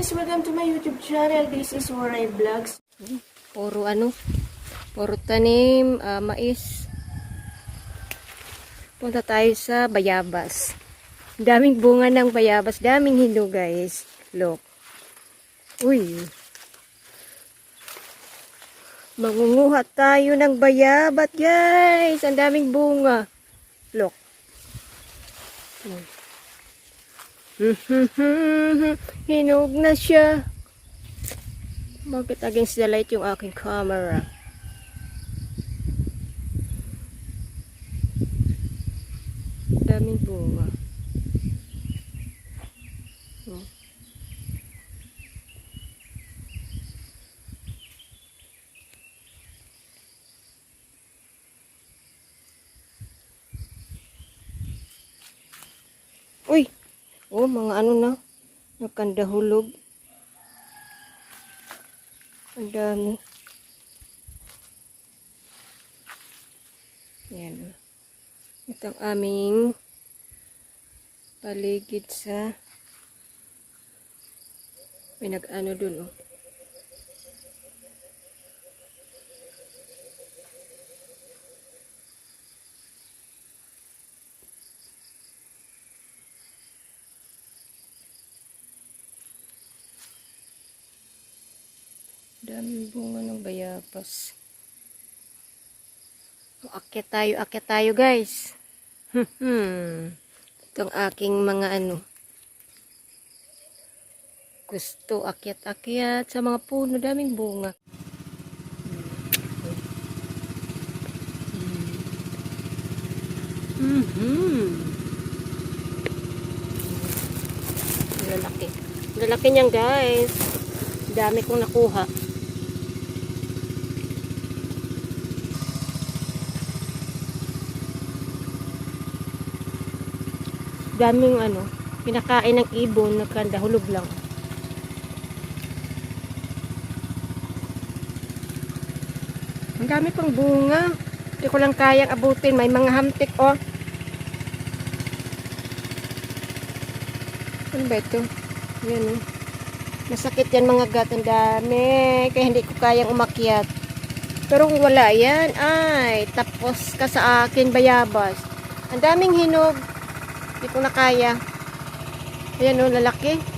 guys, welcome to my YouTube channel. This is Waray Vlogs. Puro ano, puro tanim, ah, mais. Punta tayo sa bayabas. Daming bunga ng bayabas, daming hinog guys. Look. Uy. Mangunguha tayo ng bayabat guys. Ang daming bunga. Look. Hinog na siya. Bakit against the light yung aking camera? Daming bunga. Oh. Uy! Oh, mga ano na. Nagkandahulog. Ang dami. Yan. oh. Ito ang aming paligid sa may nag-ano dun oh. Daming bunga ng bayabas. Akyat tayo, akyat tayo guys. Itong aking mga ano. Gusto akyat-akyat sa mga puno. Daming bunga. Hmm. Lalaki. Lalaki niyan guys. Dami kong nakuha. Daming ano, pinakain ng ibon, nagkandahulog lang. Ang dami pang bunga. Hindi ko lang kayang abutin. May mga hamtik, oh. Ano ba ito? Yan, oh. Masakit yan mga gat. Ang dami. Kaya hindi ko kayang umakyat. Pero kung wala yan, ay, tapos ka sa akin, bayabas. Ang daming hinog. Hindi ko na kaya. Ayan o, lalaki.